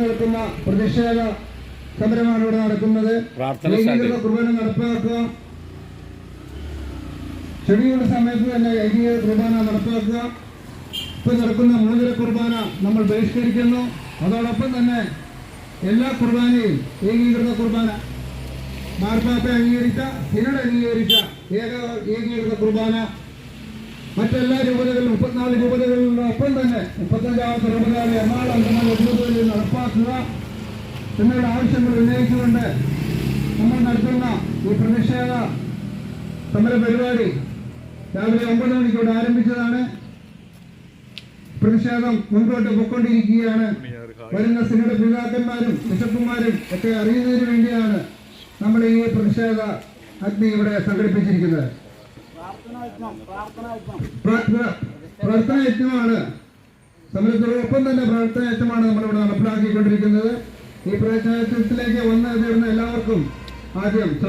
നടക്കുന്ന പ്രതിഷേധ സമരമാണ് ഇവിടെ നടക്കുന്നത് കുർബാന നടപ്പാക്കുക. ചെടിയുടെ സമയത്ത് തന്നെ ഏകീകൃത കുർബാന നടപ്പാക്കുക. ഇപ്പൊ നടക്കുന്ന മോചന കുർബാന നമ്മൾ ബഹിഷ്കരിക്കുന്നു. അതോടൊപ്പം തന്നെ എല്ലാ കുർബാനയും ഏകീകൃത കുർബാന. മാർപ്പാപ്പ അംഗീകരിച്ച സിനഡ് അംഗീകരിച്ച ഏക ഏകീകൃത കുർബാന. മറ്റെല്ലാ രൂപതകളിലും മുപ്പത്തിനാല് രൂപതകളിലൊപ്പം തന്നെ മുപ്പത്തഞ്ചാമത്തെ രൂപതകളിൽ എറണാകുളം നമ്മൾ നടപ്പാക്കുക എന്നുള്ള ആവശ്യങ്ങൾ ഉന്നയിച്ചുകൊണ്ട് നമ്മൾ നടത്തുന്ന ഈ പ്രതിഷേധ സമര പരിപാടി രാവിലെ ഒമ്പത് മണിക്കൂടെ ആരംഭിച്ചതാണ്. പ്രതിഷേധം മുൻപോട്ട് പൊക്കൊണ്ടിരിക്കുകയാണ് വരുന്ന സിനിമ പിതാക്കന്മാരും ബിഷപ്പുമാരും ഒക്കെ അറിയുന്നതിന് വേണ്ടിയാണ് നമ്മൾ ഈ പ്രതിഷേധ അഗ്നി ഇവിടെ സംഘടിപ്പിച്ചിരിക്കുന്നത്. പ്രാർത്ഥന യജ്ഞമാണ് സമരത്തോടൊപ്പം തന്നെ യജ്ഞമാണ് നമ്മളിവിടെ നടപ്പിലാക്കിക്കൊണ്ടിരിക്കുന്നത്. ഈ പ്രവർത്തനത്തിലേക്ക് വന്നു ചേർന്ന എല്ലാവർക്കും ആദ്യം